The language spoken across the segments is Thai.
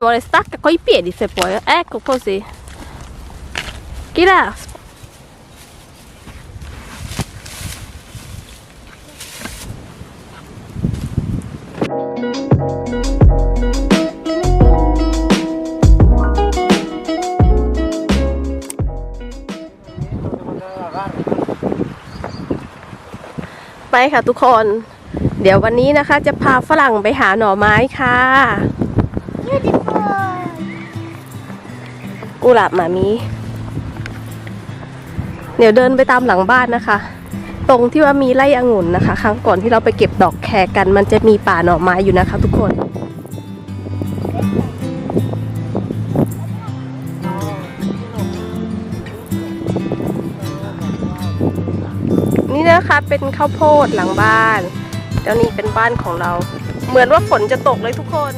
Vuole stacca coi piedi se puoi. Ecco così. Gira. Devo andare a lavare. ไปค่ะทุกคน เดี๋ยววันนี้นะคะ จะพาฝรั่งไปหาหน่อไม้ค่ะ กุหลาบหมามี เดี๋ยวเดินไปตามหลังบ้านนะคะ ตรงที่ว่ามีไร่องุ่นนะคะ ครั้งก่อนที่เราไปเก็บดอกแครกัน มันจะมีป่าหน่อไม้อยู่นะคะ ทุกคน นี่นะคะเป็นข้าวโพดหลังบ้าน แล้วนี่เป็นบ้านของเรา เหมือนว่าฝนจะตกเลยทุกคน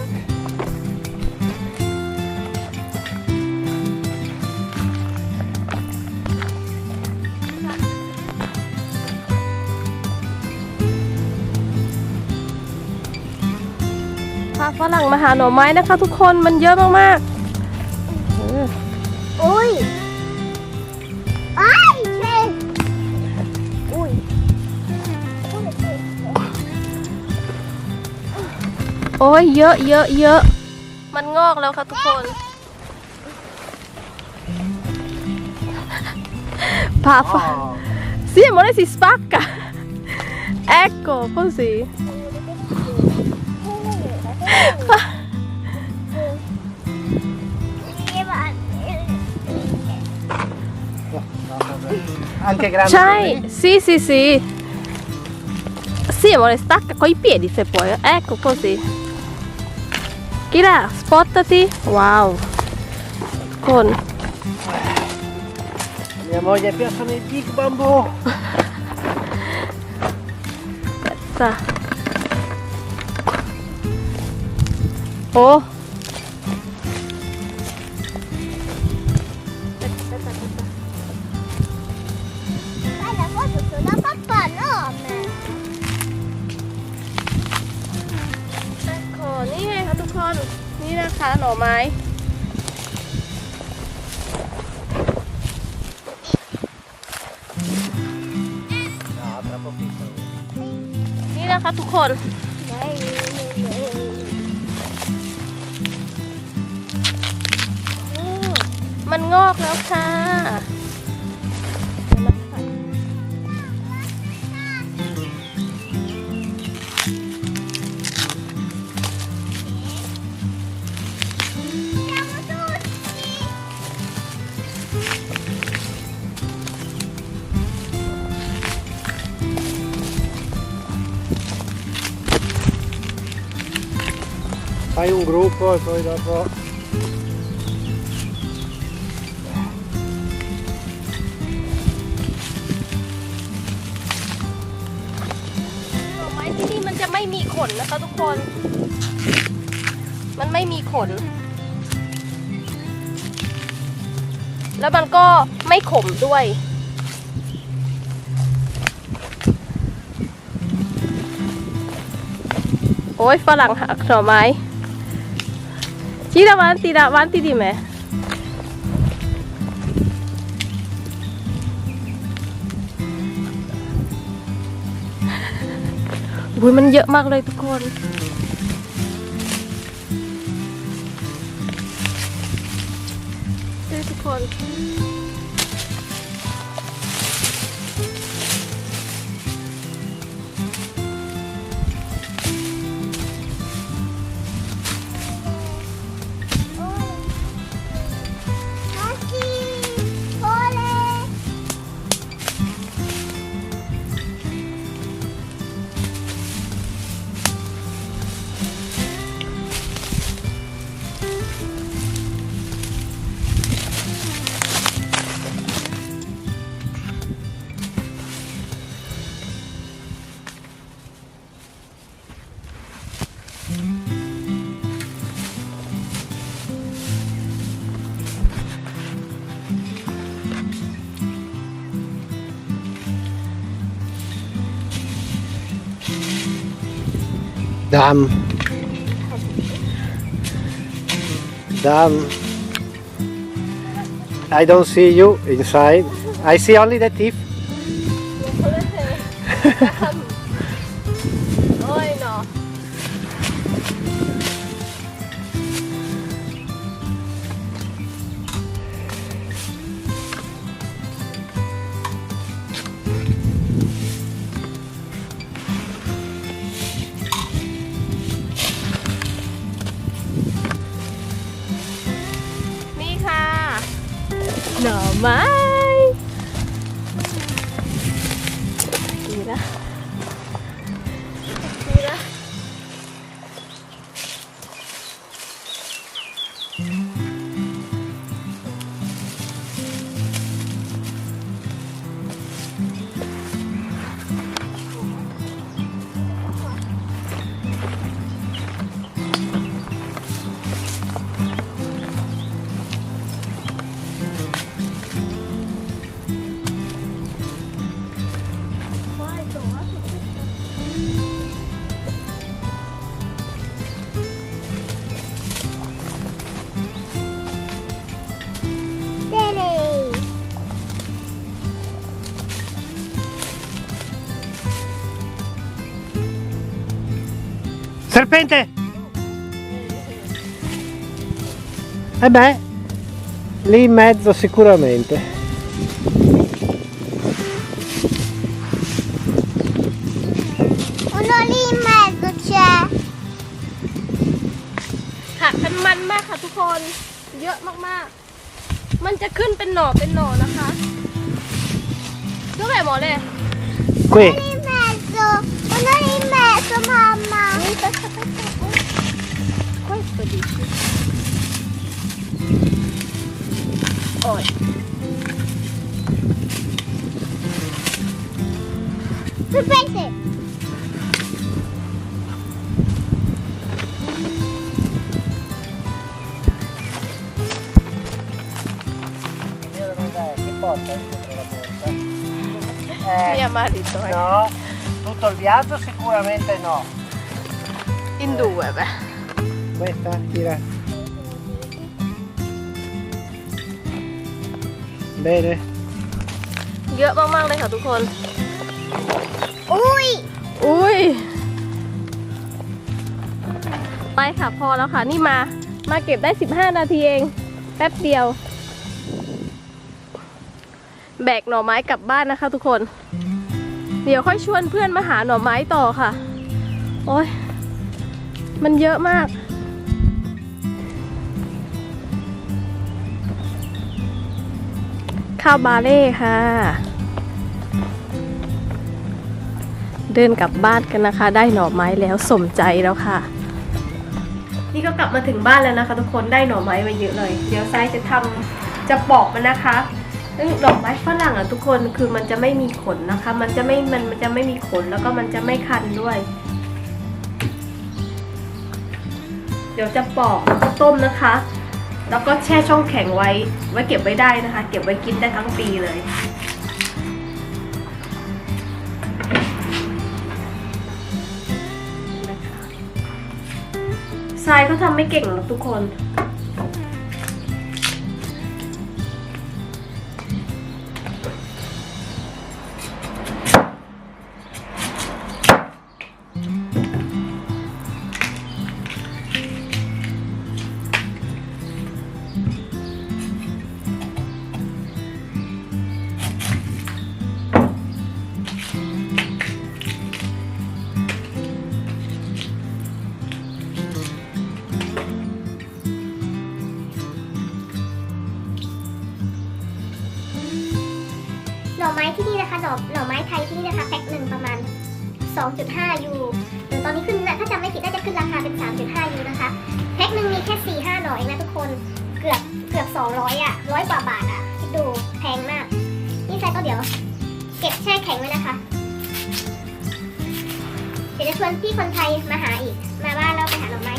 ฝรั่งมาหาหน่อไม้นะคะ ทุกคนมันเยอะมากๆเออ Ui. Ai, gente. Ui. โอ้ยเยอะเยอะเยอะมันงอกแล้วค่ะทุกคนพาฝ Oh, Sì, amore, si spacca. Ecco, così. Anche grande. C'hai? Sì, sì, sì. Sì, amore, stacca coi piedi se puoi. Ecco, così. Kira, spottati. Wow. Con. Mia moglie piacciono i big bambù. Sta. ขอนี่ไงคะทุกคน นี่นะคะหน่อไม้ No, troppo piccolo. นี่นะคะทุกคน งอกแล้วค่ะเดี๋ยวนะคะ Fai un gruppo e poi นนะคะทุกคน มันไม่มีขน แล้วมันก็ไม่ขมด้วย โอ้ยฝรั่งหักหน่อไม้ชีดาวันตีดาวันตีดีไหม อุ้ยมันเยอะมากเลยทุกคนดูทุกคน ด Dan. I don't see you inside. I see only the thief. Serpente! Eh beh, lì in mezzo sicuramente. Uno lì in mezzo c'è. หักเป็นมันมากค่ะทุกคน เยอะมากๆ มันจะขึ้นเป็นหน่อเป็นหน่อนะคะก็แบบหมอเลย Qui, Uno in mezzo. Uno lì in mezzo, mamma. aspetta, aspetta. Questo dici. Ora. Sorprese! porta dietro la porta? Eh, Mia marito, eh. No, tutto il viaggio sicuramente no. อินดูแบบ Questa, tira. Bene. เยอะมาก ๆ เลยค่ะทุกคน Ui. อุ้ย ไปค่ะพอแล้วค่ะ นี่มา มาเก็บได้ 15 นาทีเอง แป๊บเดียว แบกหน่อไม้กลับบ้านนะคะทุกคน เดี๋ยวค่อยชวนเพื่อนมาหาหน่อไม้ต่อค่ะ โอ้ย มันเยอะมาก ข้าวบาเล่ค่ะ เดินกลับบ้านกันนะคะ ได้หน่อไม้แล้วสมใจแล้วค่ะ นี่ก็กลับมาถึงบ้านแล้วนะคะ ทุกคนได้หน่อไม้มาเยอะเลย เดี๋ยวทรายจะทำจะปอกมันนะคะซึ่งดอกไม้ฝรั่งอะทุกคนคือมันจะไม่มีขนนะคะ มันจะไม่มันมันจะไม่มีขนแล้วก็มันจะไม่คันด้วย ดี๋ยวจะปอกแล้วก็ต้มนะคะ แล้วก็แช่ช่องแข็งไว้ ไว้เก็บไว้ได้นะคะ เก็บไว้กินได้ทั้งปีเลยนะคะทรายก็ทำไม่เก่งหรอกทุกคน นี่นะคะหน่อหน่อไม้ไทยที่นี่นะคะแพ็คหนึ่งประมาณ 2.5 ยูหรือตอนนี้ขึ้นนะถ้าจำไม่ผิดน่าจะขึ้นราคาเป็น 3.5 ยูนะคะแพ็คหนึ่งมีแค่ 4 5 หน่อเองนะทุกคนเกือบเกือบ 200 อะร้อยกว่าบาทอะคิดดูแพงมาก นี่ใส่ก็เดี๋ยว เก็บแช่แข็งไว้นะคะเดี๋ยวจะชวนพี่คนไทยมาหาอีก มาบ้านเราไปหาหน่อไม้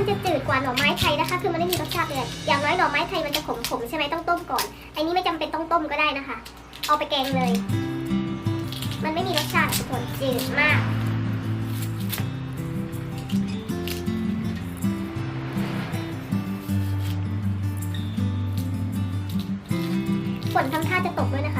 มันจะจืดกว่าหน่อไม้ไทยนะคะ คือมันไม่มีรสชาติเลย อย่างน้อยหน่อไม้ไทยมันจะขมๆใช่ไหมต้องต้มก่อน อันนี้ไม่จำเป็นต้องต้มก็ได้นะคะ เอาไปแกงเลย มันไม่มีรสชาติทุกคนจืดมาก ฝนทำท่าจะตกด้วยนะคะ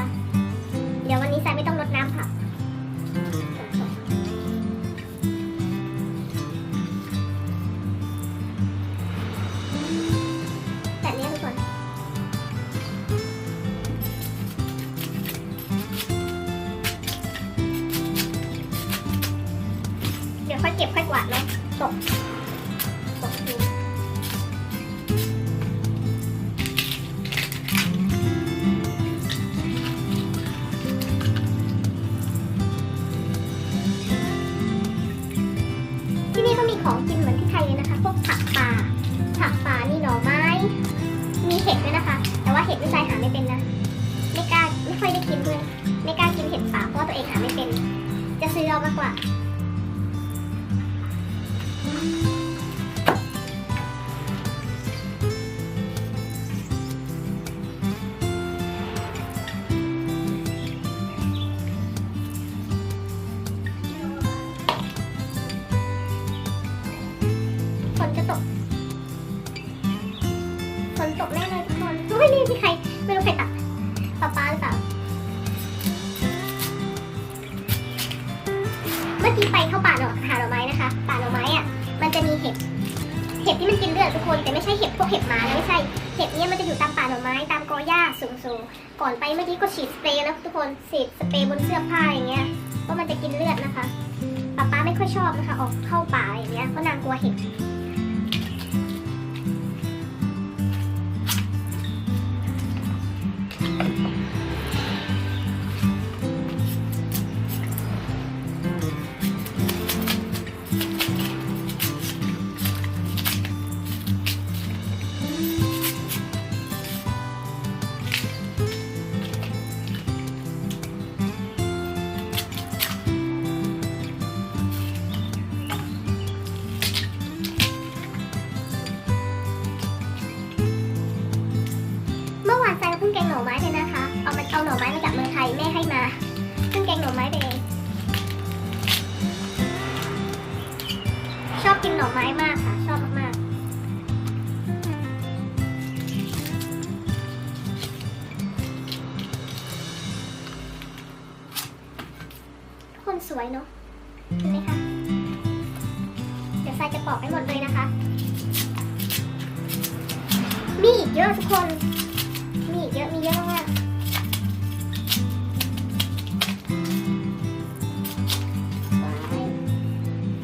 เป็นนะ ไม่กล้าไม่ค่อยได้กินด้วย ไม่กล้ากินเห็ดป่าเพราะตัวเองหาไม่เป็น จะซื้อเอามากกว่า ห็ดที่มันกินเลือดทุกคน แต่ไม่ใช่เห็ดพวกเห็ดหมานะไม่ใช่ เห็ดเนี้ยมันจะอยู่ตามป่าหน่อไม้ตามกอหญ้าสูงๆ ก่อนไปเมื่อกี้ก็ฉีดสเปรย์นะทุกคน ฉีดสเปรย์บนเสื้อผ้าอย่างเงี้ย เพราะมันจะกินเลือดนะคะ ป้าป้าไม่ค่อยชอบนะคะ ออกเข้าป่าอย่างเงี้ย เพราะนางกลัวเห็ด มีอีกเยอะทุกคน มีอีกเยอะ มีเยอะมากๆว้าย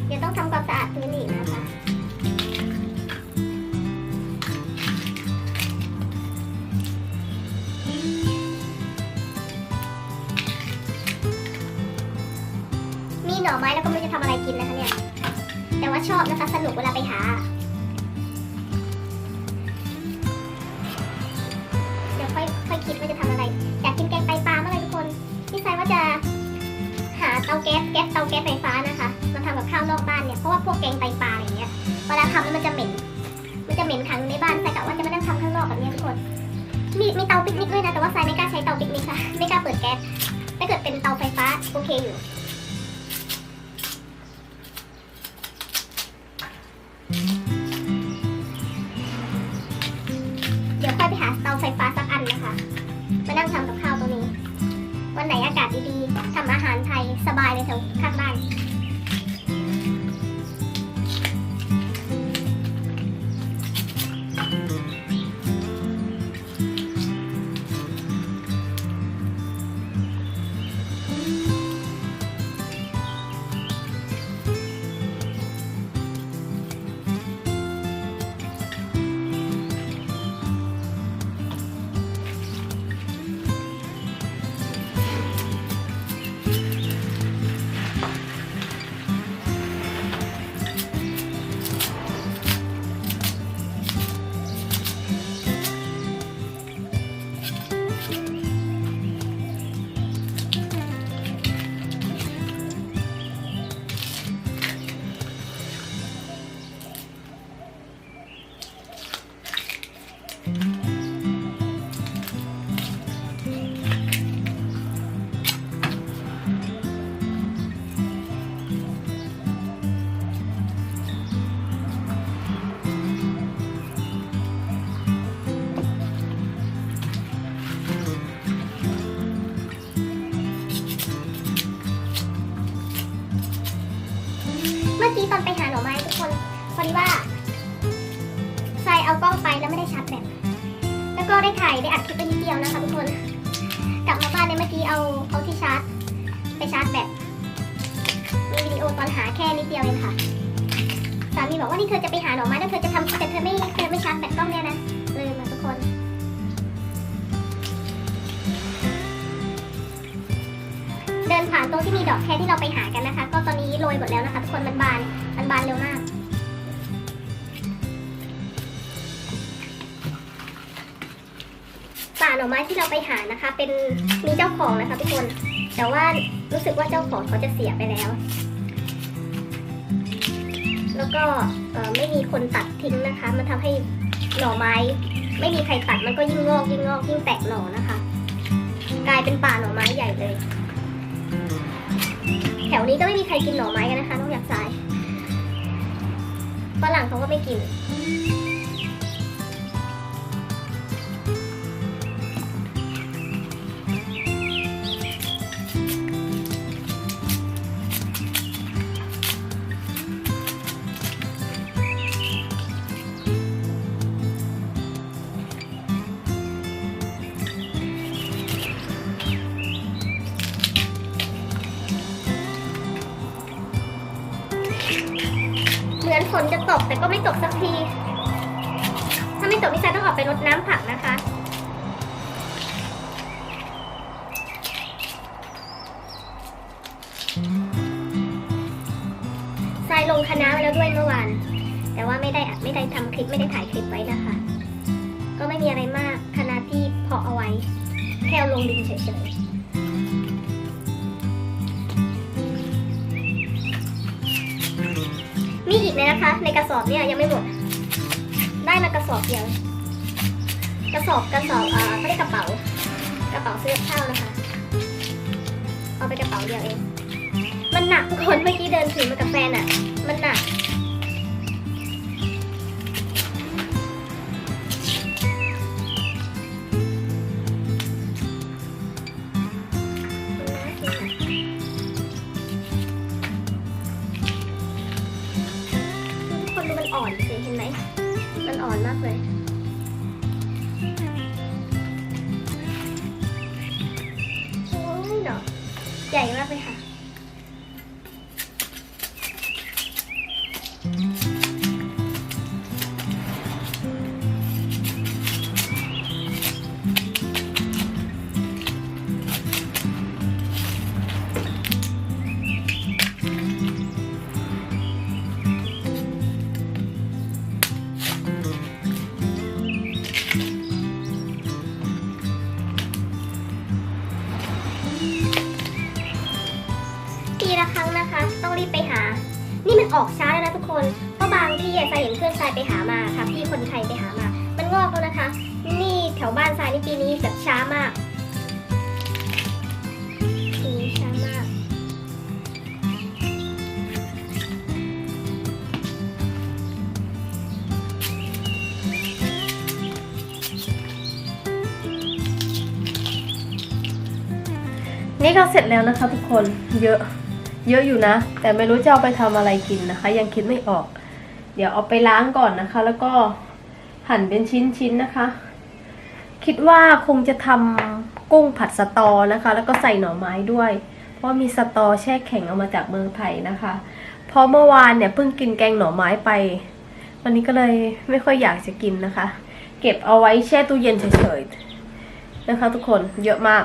เดี๋ยวต้องทำความสะอาดพื้นอีกนะคะมีหน่อไม้แล้วก็ไม่รู้จะทำอะไรกินนะคะเนี่ย แต่ว่าชอบนะคะสนุกเวลาไปหา เตาแก๊สแก๊สเตาแก๊สไฟฟ้านะคะมาทำกับข้าวนอกบ้านเนี่ยเพราะว่าพวกแกงไตปลาอะไรเงี้ยเวลาทำแล้วมันจะเหม็นมันจะเหม็นขังในบ้านแต่กะว่าจะไม่ต้องทำข้างนอกแบบนี้ทุกคนมีมีเตาปิกนิกด้วยนะแต่ว่าไซไม่กล้าใช้เตาปิกนิกค่ะไม่กล้าเปิดแก๊สถ้าเกิดเป็นเตาไฟฟ้าโอเคอยู่ ชาร์จแบตมีวิดีโอตอนหาแค่นิดเดียวเองค่ะ สามีบอกว่านี่เธอจะไปหาหน่อไม้แล้วเธอจะทำแต่เธอไม่เธอไม่ชาร์จแบตกล้องเนี่ยนะลืมอะทุกคนเดินผ่านตรงที่มีดอกแคที่เราไปหากันนะคะ ก็ตอนนี้โรยหมดแล้วนะคะทุกคนมันบานมันบานเร็วมาก ป่าหน่อไม้ที่เราไปหานะคะ เป็นมีเจ้าของนะคะทุกคน แต่ว่ารู้สึกว่าเจ้าของเขาจะเสียไปแล้ว แล้วก็ไม่มีคนตัดทิ้งนะคะ มันทำให้หน่อไม้ ไม่มีใครตัดมันก็ยิ่งงอกยิ่งงอกยิ่งแตกหน่อนะคะ กลายเป็นป่าหน่อไม้ใหญ่เลย แถวนี้ก็ไม่มีใครกินหน่อไม้กันนะคะนอกจากทรายฝรั่งเขาก็ไม่กิน อนฝนจะตกแต่ก็ไม่ตกสักที ถ้าไม่ตกนี่ฉันต้องออกไปรดน้ำผักนะคะทรายลงคณะไว้แล้วด้วยเมื่อวาน แต่ว่าไม่ได้อัดไม่ได้ทำคลิปไม่ได้ถ่ายคลิปไว้นะคะ ก็ไม่มีอะไรมากคณะที่เพาะเอาไว้แค่ลงดินเฉยๆ นะคะ ในกระสอบเนี่ยยังไม่หมด ได้มากระสอบเดียว กระสอบกระสอบอ่าเขาเรียกกระเป๋า กระเป๋าเสื้อผ้านะคะ เอาไปกระเป๋าเดียวเอง มันหนักทุกคนเมื่อกี้เดินถือมากับแฟนอะ่ะ มันหนัก ปีนี้แบบช้ามากปีนี้ช้ามาก นี่ก็เสร็จแล้วนะคะทุกคนเยอะเยอะอยู่นะ แต่ไม่รู้จะเอาไปทำอะไรกินนะคะ ยังคิดไม่ออก เดี๋ยวเอาไปล้างก่อนนะคะ แล้วก็หั่นเป็นชิ้นๆนะคะ คิดว่าคงจะทำกุ้งผัดสตอนะคะ แล้วก็ใส่หน่อไม้ด้วย เพราะมีสตอแช่แข็งเอามาจากเมืองไทยนะคะเพราะเมื่อวานเนี่ยเพิ่งกินแกงหน่อไม้ไป วันนี้ก็เลยไม่ค่อยอยากจะกินนะคะ เก็บเอาไว้แช่ตู้เย็นเฉยๆนะคะ ทุกคนเยอะมาก